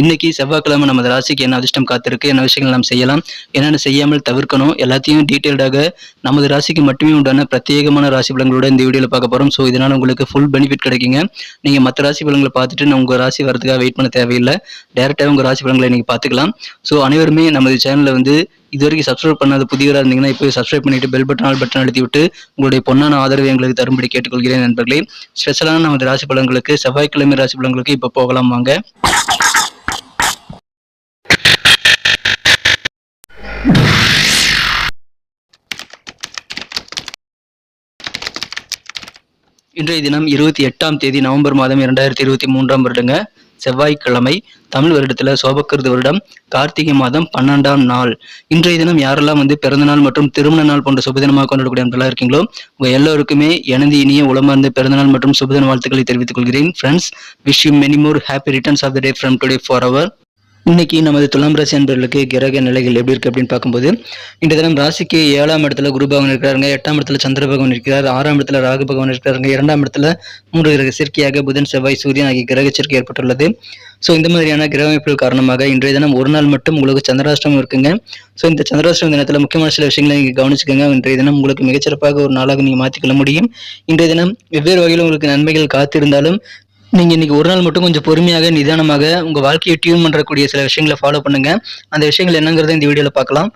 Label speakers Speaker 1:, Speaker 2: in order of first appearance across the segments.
Speaker 1: இன்னைக்கு செவ்வாய்க்கிழமை நமது ராசிக்கு என்ன அதிர்ஷ்டம் காத்திருக்கு என்ன விஷயங்கள் நாம் செய்யலாம் என்னென்ன செய்யாமல் தவிர்க்கணும் எல்லாத்தையும் டீட்டெயில்டாக நமது ராசிக்கு மட்டுமே உண்டான பிரத்யேகமான ராசி பலங்களோட இந்த வீடியோவில் பார்க்க போகிறோம் ஸோ இதனால் உங்களுக்கு ஃபுல் பெனிஃபிட் கிடைக்குங்க. நீங்கள் மற்ற ராசி பலங்களை பார்த்துட்டு நான் உங்கள் ராசி வரதுக்காக வெயிட் பண்ண தேவையில்லை. டேரெக்டாக உங்கள் ராசி பலங்களை நீங்கள் பார்த்துக்கலாம். ஸோ அனைவருமே நமது சேனலில் வந்து இது வரைக்கும் சப்ஸ்கிரைப் பண்ணாத புதியவராக இருந்தீங்கன்னா இப்போ சப்ஸ்கிரைப் பண்ணிட்டு பெல் பட்டன் ஆல் பட்டன் அழுத்தி விட்டு உங்களுடைய பொன்னான ஆதரவை எங்களுக்கு தரும்படி கேட்டுக்கொள்கிறேன் நண்பர்களே. ஸ்பெஷலான நமது ராசி பலன்களுக்கு செவ்வாய்க்கிழமை ராசி பலன்களுக்கு இப்போ போகலாம் வாங்க. இன்றைய தினம் இருபத்தி எட்டாம் தேதி நவம்பர் மாதம் இரண்டாயிரத்தி இருபத்தி மூன்றாம் வருடங்க. செவ்வாய்க்கிழமை தமிழ் வருடத்துல சோபக்கிருது வருடம் கார்த்திகை மாதம் பன்னெண்டாம் நாள். இன்றைய தினம் யாரெல்லாம் வந்து பிறந்த நாள் மற்றும் திருமண நாள் போன்ற சுபதினமாக கொண்டாடக்கூடிய நண்பர்களாக இருக்கீங்களோ உங்க எல்லோருக்குமே எனது இனிய உளமார்ந்த பிறந்த நாள் மற்றும் சுபதின வாழ்த்துக்களை தெரிவித்துக் கொள்கிறேன். Friends wish you many more happy returns of the day from today for our இன்னைக்கு நமது துலாம் ராசி அன்பர்களுக்கு கிரக நிலைகள் எப்படி இருக்கு அப்படின்னு பார்க்கும்போது இந்த தினம் ராசிக்கு ஏழாம் இடத்துல குரு பகவான் இருக்கிறாருங்க எட்டாம் இடத்துல சந்திர பகவான் இருக்கிறார் ஆறாம் இடத்துல ராகு பகவான் இருக்கிறாருங்க இரண்டாம் இடத்துல மூன்று கிரக சேர்க்கையாக புதன் செவ்வாய் சூரியன் ஆகிய கிரக சேர்க்கை ஏற்பட்டுள்ளது. ஸோ இந்த மாதிரியான கிரக அமைப்புகள் காரணமாக இன்றைய தினம் ஒரு நாள் மட்டும் உங்களுக்கு சந்திராஷ்டமம் இருக்குங்க. ஸோ இந்த சந்திராஷ்டம தினத்தில் முக்கியமான சில விஷயங்களை நீங்கள் கவனிச்சுக்கோங்க. இன்றைய தினம் உங்களுக்கு மிகச்சிறப்பாக ஒரு நாளாக நீங்கள் மாற்றிக்கொள்ள முடியும். இன்றைய தினம் வெவ்வேறு வகையில் உங்களுக்கு நன்மைகள் காத்திருந்தாலும் நீங்கள் இன்னைக்கு ஒரு நாள் மட்டும் கொஞ்சம் பொறுமையாக நிதானமாக உங்கள் வாழ்க்கையை டியூன் பண்ணுறக்கூடிய சில விஷயங்களை ஃபாலோ பண்ணுங்க. அந்த விஷயங்கள் என்னங்கிறத இந்த வீடியோவில் பார்க்கலாம்.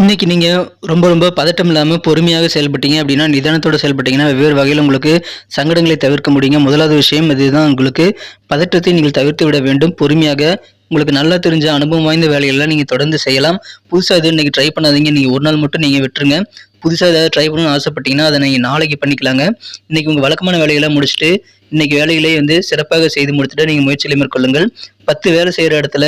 Speaker 1: இன்றைக்கி நீங்கள் ரொம்ப ரொம்ப பதட்டம் இல்லாமல் பொறுமையாக செயல்பட்டீங்க அப்படின்னா நிதானத்தோட செயல்பட்டீங்கன்னா வெவ்வேறு வகையில் உங்களுக்கு சங்கடங்களை தவிர்க்க முடியுங்க. முதலாவது விஷயம் இதுதான். உங்களுக்கு பதட்டத்தை நீங்கள் தவிர்த்து விட வேண்டும். பொறுமையாக உங்களுக்கு நல்லா தெரிஞ்ச அனுபவம் வாய்ந்த வேலையெல்லாம் நீங்கள் தொடர்ந்து செய்யலாம். புதுசாக எதுவும் இன்றைக்கி ட்ரை பண்ணாதீங்க. நீங்கள் ஒரு நாள் மட்டும் நீங்கள் விட்டுருங்க. புதுசாக ஏதாவது ட்ரை பண்ணணும்னு ஆசைப்பட்டீங்கன்னா அதை நீங்கள் நாளைக்கு பண்ணிக்கலாங்க. இன்றைக்கி உங்கள் வழக்கமான வேலையெல்லாம் முடிச்சுட்டு இன்றைக்கி வேலைகளை வந்து சிறப்பாக செய்து முடித்துட்டு நீங்கள் முயற்சியில் மேற்கொள்ளுங்கள். பத்து வேலை செய்கிற இடத்துல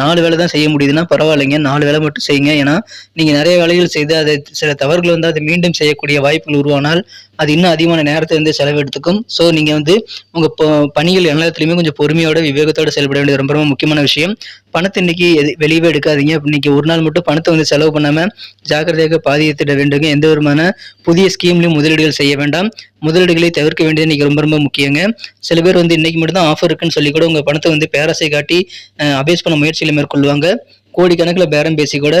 Speaker 1: நாலு வேலை தான் செய்ய முடியுதுன்னா பரவாயில்லைங்க. நாலு வேலை மட்டும் செய்யுங்க. ஏன்னா நீங்கள் நிறைய வேலைகள் செய்து அதை சில தவறுகள் வந்து அதை மீண்டும் செய்யக்கூடிய வாய்ப்புகள் உருவானால் அது இன்னும் அதிகமான நேரத்தை வந்து செலவெடுத்துக்கும். ஸோ நீங்கள் வந்து உங்கள் பணிகள் எல்லாத்துலேயுமே கொஞ்சம் பொறுமையோட விவேகத்தோட செயல்பட வேண்டியது ரொம்ப ரொம்ப முக்கியமான விஷயம். பணத்தை இன்னைக்கு எது வெளியவே எடுக்காதீங்க. இன்னைக்கு ஒரு நாள் மட்டும் பணத்தை வந்து செலவு பண்ணாமல் ஜாக்கிரதையாக பாதியத்திட வேண்டுங்க. எந்த விதமான புதிய ஸ்கீம்லையும் முதலீடுகள் செய்ய வேண்டாம். முதலீடுகளை தவிர்க்க வேண்டியது இன்னைக்கு ரொம்ப ரொம்ப முக்கியங்க. சில பேர் வந்து இன்னைக்கு மட்டும் தான் ஆஃபர் இருக்குன்னு சொல்லி கூட உங்கள் பணத்தை வந்து பேராசை காட்டி அபேஸ் பண்ண முயற்சி முயற்சிகளை மேற்கொள்வாங்க. கோடிக்கணக்கில் பேரம் பேசி கூட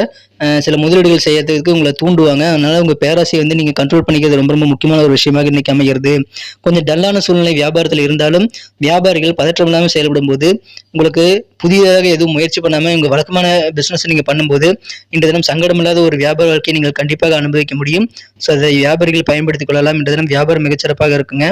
Speaker 1: சில முதலீடுகள் செய்யறதுக்கு உங்களை தூண்டுவாங்க. அதனால உங்க பேராசையை வந்து நீங்க கண்ட்ரோல் பண்ணிக்கிறது ரொம்ப ரொம்ப முக்கியமான ஒரு விஷயமாக இன்னைக்கு அமைகிறது. கொஞ்சம் டல்லான சூழ்நிலை வியாபாரத்தில் இருந்தாலும் வியாபாரிகள் பதற்றம் இல்லாமல் செயல்படும் போது உங்களுக்கு புதியதாக எதுவும் முயற்சி பண்ணாமல் உங்க வழக்கமான பிஸ்னஸ் நீங்க பண்ணும்போது இந்த தினம் சங்கடமில்லாத ஒரு வியாபார வாழ்க்கையை நீங்கள் கண்டிப்பாக அனுபவிக்க முடியும். ஸோ அதை வியாபாரிகள் பயன்படுத்திக் கொள்ளலாம். இந்த தினம் வியாபாரம் மிகச்சிறப்பாக இருக்குங்க.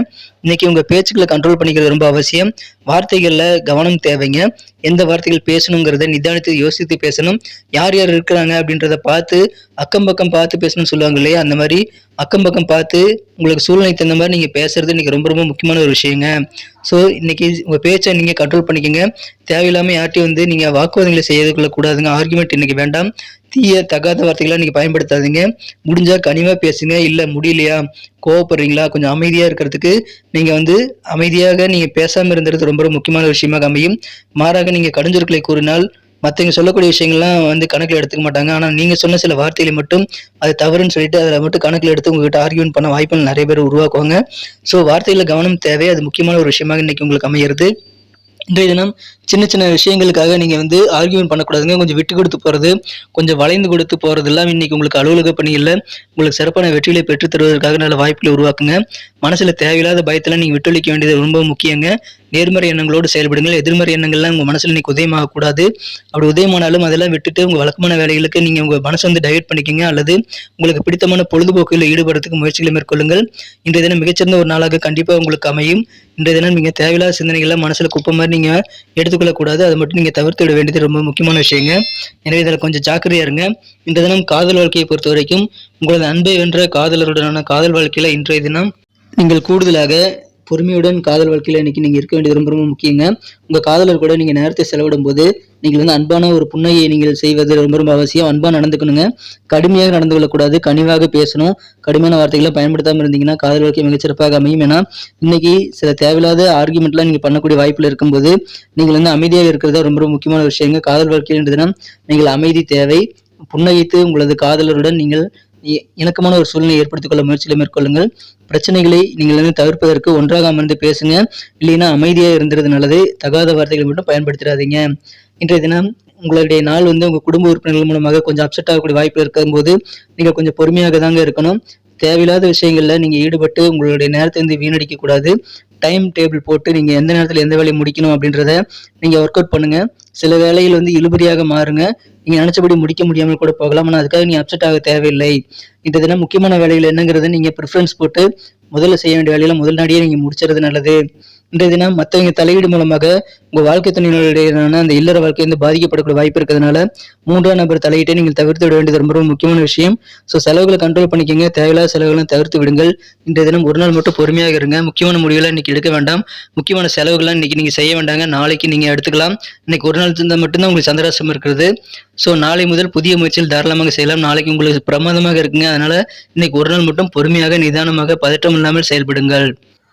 Speaker 1: இன்னைக்கு உங்க பேச்சுக்களை கண்ட்ரோல் பண்ணிக்கிறது ரொம்ப அவசியம். வார்த்தைகளில் கவனம் தேவைங்க. எந்த வார்த்தைகள் பேசணுங்கிறத நிதானித்து யோசித்து பேசணும். யார் யார் இருக்கிறாங்க அப்படின்றத பார்த்து அக்கம் பக்கம் பார்த்து பேசணும்னு சொல்லுவாங்க இல்லையா? அந்த மாதிரி அக்கம் பக்கம் பார்த்து உங்களுக்கு சூழ்நிலை தகுந்த மாதிரி நீங்கள் பேசுறது இன்னைக்கு ரொம்ப ரொம்ப முக்கியமான ஒரு விஷயங்க. ஸோ இன்னைக்கு உங்கள் பேச்சை நீங்கள் கண்ட்ரோல் பண்ணிக்கோங்க. தேவையில்லாமல் யார்ட்டையும் வந்து நீங்கள் வாக்குவாதங்களை செய்யறதுக்குள்ள கூடாதுங்க ஆர்குமெண்ட் இன்னைக்கு வேண்டாம். தீய தகாத வார்த்தைகளை நீங்கள் பயன்படுத்தாதீங்க. முடிஞ்சால் கனிவாக பேசுங்க. இல்லை முடியலையா? கோவப்படுறீங்களா? கொஞ்சம் அமைதியாக இருக்கிறதுக்கு நீங்கள் வந்து அமைதியாக நீங்கள் பேசாமல் இருந்தது ரொம்ப ரொம்ப முக்கியமான விஷயமாக அமையும். மாறாக நீங்கள் கடுஞ்சொற்களை கூறினால் மற்றவங்க சொல்லக்கூடிய விஷயங்கள்லாம் வந்து கணக்கில் எடுத்துக்க மாட்டாங்க. ஆனால் நீங்கள் சொன்ன சில வார்த்தைகளை மட்டும் அது தவறுன்னு சொல்லிட்டு அதில் மட்டும் கணக்கில் எடுத்து உங்ககிட்ட ஆர்கியூன் பண்ண வாய்ப்புகள் நிறைய பேர் உருவாக்குவாங்க. ஸோ வார்த்தையில் கவனம் தேவை. அது முக்கியமான ஒரு விஷயமாக இன்னைக்கு உங்களுக்கு அமைகிறது இன்றைய தினம் சின்ன சின்ன விஷயங்களுக்காக நீங்கள் வந்து ஆர்கியூமெண்ட் பண்ணக்கூடாதுங்க. கொஞ்சம் விட்டு கொடுத்து போகிறது கொஞ்சம் வளைந்து கொடுத்து போகிறது எல்லாம் உங்களுக்கு அலுவலக பணியில் உங்களுக்கு சிறப்பான வெற்றிகளை பெற்றுத் தருவதற்காக நல்ல வாய்ப்புகளை உருவாக்குங்க. மனசில் தேவையில்லாத பயத்தில் நீங்கள் விட்டொழிக்க வேண்டியது ரொம்ப முக்கியங்க. நேர்மறை எண்ணங்களோடு செயல்படுங்கள். எதிர்மறை எண்ணங்கள்லாம் உங்கள் மனசில் இன்னைக்கு உதயமாகக்கூடாது. அப்படி உதயமானாலும் அதெல்லாம் விட்டுட்டு உங்கள் வழக்கமான வேலைகளுக்கு நீங்கள் உங்கள் மனசை வந்து டைவெர்ட் பண்ணிக்கங்க. அல்லது உங்களுக்கு பிடித்தமான பொழுதுபோக்கில் ஈடுபடுறதுக்கு முயற்சிகளை மேற்கொள்ளுங்கள். இன்றைய தினம் மிகச்சிறந்த ஒரு நாளாக கண்டிப்பாக உங்களுக்கு அமையும். இன்றைய தினம் நீங்கள் தேவையில்லாத சிந்தனைகளை மனசில் குப்பை மாதிரி நீங்கள் எடுத்துக்கொள்ளக்கூடாது. அதை மட்டும் நீங்கள் தவிர்த்து விட வேண்டியது ரொம்ப முக்கியமான விஷயங்க. எனவே இதில் கொஞ்சம் ஜாக்கிரதையாக இருங்க. இன்றைய தினம் காதல் வாழ்க்கையை பொறுத்த வரைக்கும் உங்களது அன்பை வென்ற காதலருடனான காதல் வாழ்க்கையில் இன்றைய தினம் நீங்கள் கூடுதலாக பொறுமையுடன் காதல் வாழ்க்கையில் இன்னைக்கு நீங்கள் இருக்க வேண்டியது ரொம்ப ரொம்ப முக்கியங்க. உங்கள் காதலர் கூட நீங்கள் நேரத்தை செலவிடும் போது நீங்கள் வந்து அன்பான ஒரு புன்னையை நீங்கள் செய்வது ரொம்ப ரொம்ப அவசியம். அன்பாக நடந்துக்கணுங்க. கடுமையாக நடந்து கொள்ளக்கூடாது. கனிவாக பேசணும். கடுமையான வார்த்தைகளை பயன்படுத்தாமல் இருந்தீங்கன்னா காதல் வாழ்க்கை மிகச்சிறப்பாக அமையும். ஏன்னா இன்னைக்கு சில தேவையில்லாத ஆர்குமெண்ட்லாம் நீங்கள் பண்ணக்கூடிய வாய்ப்பில் இருக்கும்போது நீங்கள் வந்து அமைதியாக இருக்கிறது ரொம்ப ரொம்ப முக்கியமான விஷயங்க. காதல் வாழ்க்கைன்றதுனா நீங்கள் அமைதி தேவை. புன்னகைத்து உங்களது காதலருடன் நீங்கள் இணக்கமான ஒரு சூழ்நிலை ஏற்படுத்திக் கொள்ள முயற்சிகளை மேற்கொள்ளுங்கள். பிரச்சனைகளை நீங்கள் வந்து தவிர்ப்பதற்கு ஒன்றாக அமர்ந்து பேசுங்க. இல்லைன்னா அமைதியாக இருந்துறது நல்லது. தகாத வார்த்தைகள் மட்டும் பயன்படுத்திடாதீங்க. இன்றைய தினம் உங்களுடைய நாள் வந்து உங்கள் குடும்ப உறுப்பினர்கள் மூலமாக கொஞ்சம் அப்செட் ஆகக்கூடிய வாய்ப்பு இருக்கும்போது நீங்கள் கொஞ்சம் பொறுமையாக தாங்க இருக்கணும். தேவையில்லாத விஷயங்களில் நீங்கள் ஈடுபட்டு உங்களுடைய நேரத்தை வந்து வீணடிக்க கூடாது. டைம் டேபிள் போட்டு நீங்கள் எந்த நேரத்தில் எந்த வேலையை முடிக்கணும் அப்படின்றத நீங்கள் ஒர்க் அவுட் பண்ணுங்க. சில வேலைகள் வந்து இழுபறியாக மாறுங்க. நீங்கள் நினச்சபடி முடிக்க முடியாமல் கூட போகலாம். ஆனால் அதுக்காக நீ அப்செட் ஆக தேவையில்லை. இந்த தினம் முக்கியமான வேலைகள் என்னங்கிறத நீங்கள் ப்ரிஃபரன்ஸ் போட்டு முதல்ல செய்ய வேண்டிய வேலையில் முதல் நாடியே நீங்கள் முடிச்சிறது நல்லது. இன்றைய தினம் மற்றவங்க தலையீடு மூலமாக உங்கள் வாழ்க்கை துணையினுடையான அந்த இல்லற வாழ்க்கை வந்து பாதிக்கப்படக்கூடிய வாய்ப்பு இருக்கிறதுனால மூன்றாம் நபர் தலையீட்டை நீங்கள் தவிர்த்து விட வேண்டியது ரொம்ப ரொம்ப முக்கியமான விஷயம். ஸோ செலவுகளை கண்ட்ரோல் பண்ணிக்கோங்க. தேவையில்லாத செலவுகளை தவிர்த்து விடுங்கள். இன்றைய தினம் ஒரு நாள் மட்டும் பொறுமையாக இருங்க. முக்கியமான முடிவுகளை இன்னைக்கு எடுக்க வேண்டாம். முக்கியமான செலவுகள்லாம் இன்னைக்கு நீங்கள் செய்ய வேண்டாங்க. நாளைக்கு நீங்கள் எடுத்துக்கலாம். இன்னைக்கு ஒரு நாள் இருந்தால் மட்டும்தான் உங்களுக்கு சந்திராசிரமம் இருக்கிறது. ஸோ நாளை முதல் புதிய முயற்சியில் தாராளமாக செய்யலாம். நாளைக்கு உங்களுக்கு பிரமாதமாக இருக்குங்க. அதனால இன்னைக்கு ஒரு நாள் மட்டும் பொறுமையாக நிதானமாக பதட்டம் இல்லாமல் செயல்படுங்கள்.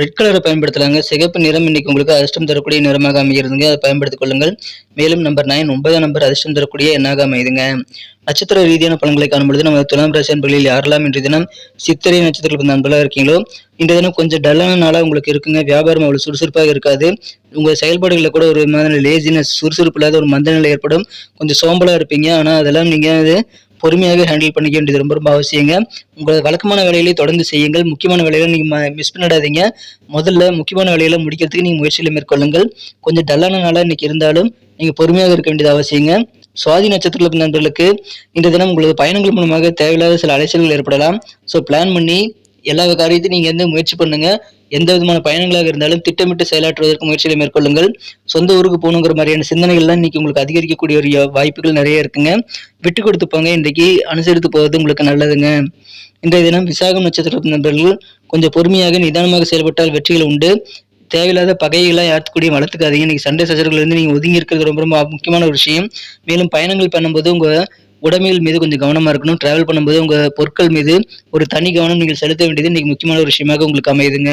Speaker 1: ரெட் கலரை பயன்படுத்தலாங்க சிகப்பு நிறம் இன்னைக்கு உங்களுக்கு அதிர்ஷ்டம் தரக்கூடிய நிறமாக அமைகிறதுங்க. அதை பயன்படுத்திக் கொள்ளுங்கள். மேலும் நம்பர் நைன் ஒன்பதாம் நம்பர் அதிர்ஷ்டம் தரக்கூடிய எண்ணாக அமையுதுங்க. நட்சத்திர ரீதியான பலன்களை காணும்பொழுது நம்ம துலாம் ராசி அன்பர்களில் யாரெல்லாம் இன்றைய தினம் சித்திரை நட்சத்திரத்தில் பிறந்த அன்பர்களாக இருக்கீங்களோ இன்றைய தினம் கொஞ்சம் டல்லான நாளாக உங்களுக்கு இருக்குங்க. வியாபாரம் அவ்வளோ சுறுசுறுப்பாக இருக்காது. உங்கள் செயல்பாடுகளில் கூட ஒரு விதமான லேசினஸ் சுறுசுறுப்பு இல்லாத ஒரு மந்த நிலை ஏற்படும். கொஞ்சம் சோம்பலாக இருப்பீங்க. ஆனால் அதெல்லாம் நீங்கள் பொறுமையாக ஹேண்டில் பண்ணிக்க வேண்டியது ரொம்ப ரொம்ப அவசியங்க. உங்கள் வழக்கமான வேலைகளை தொடர்ந்து செய்யுங்கள். முக்கியமான வேலைகளை நீங்கள் மிஸ் பண்ணிடாதீங்க. முதல்ல முக்கியமான வேலைகளை முடிக்கிறதுக்கு நீங்கள் முயற்சிகளை மேற்கொள்ளுங்கள். கொஞ்சம் டல்லான நாளாக இன்னைக்கு இருந்தாலும் நீங்கள் பொறுமையாக இருக்க வேண்டியது அவசியங்க. சுவாதி நட்சத்திரங்களுக்கு நண்பர்களுக்கு இந்த தினம் உங்களது பயணங்கள் மூலமாக தேவையில்லாத சில அலைச்சல்கள் ஏற்படலாம். ஸோ பிளான் பண்ணி எல்லா காரியத்தையும் நீங்கள் வந்து முயற்சி பண்ணுங்க. எந்த விதமான பயணங்களாக இருந்தாலும் திட்டமிட்டு செயலாற்றுவதற்கு முயற்சிகளை மேற்கொள்ளுங்கள். சொந்த ஊருக்கு போகணுங்கிற மாதிரியான சிந்தனைகள்லாம் இன்னைக்கு உங்களுக்கு அதிகரிக்கக்கூடிய ஒரு வாய்ப்புகள் நிறைய இருக்குங்க. விட்டு கொடுத்து போங்க. இன்றைக்கு அனுசரித்து போவது உங்களுக்கு நல்லதுங்க. இன்றைய தினம் விசாகம் நட்சத்திர நண்பர்கள் கொஞ்சம் பொறுமையாக நிதானமாக செயல்பட்டால் வெற்றிகள் உண்டு. தேவையில்லாத பகைகளை யாருக்கூடையும் வளர்த்துக்காதீங்க. இன்னைக்கு சண்டை சச்சரவுகள் இருந்து நீங்க ஒதுங்கி இருக்கிறது ரொம்ப ரொம்ப முக்கியமான ஒரு விஷயம். மேலும் பயணங்கள் பண்ணும்போது உங்க உடைமைகள் மீது கொஞ்சம் கவனமா இருக்கணும். டிராவல் பண்ணும்போது உங்கள் பொருட்கள் மீது ஒரு தனி கவனம் நீங்கள் செலுத்த வேண்டியது இன்றைக்கி முக்கியமான ஒரு விஷயமாக உங்களுக்கு அமையுதுங்க.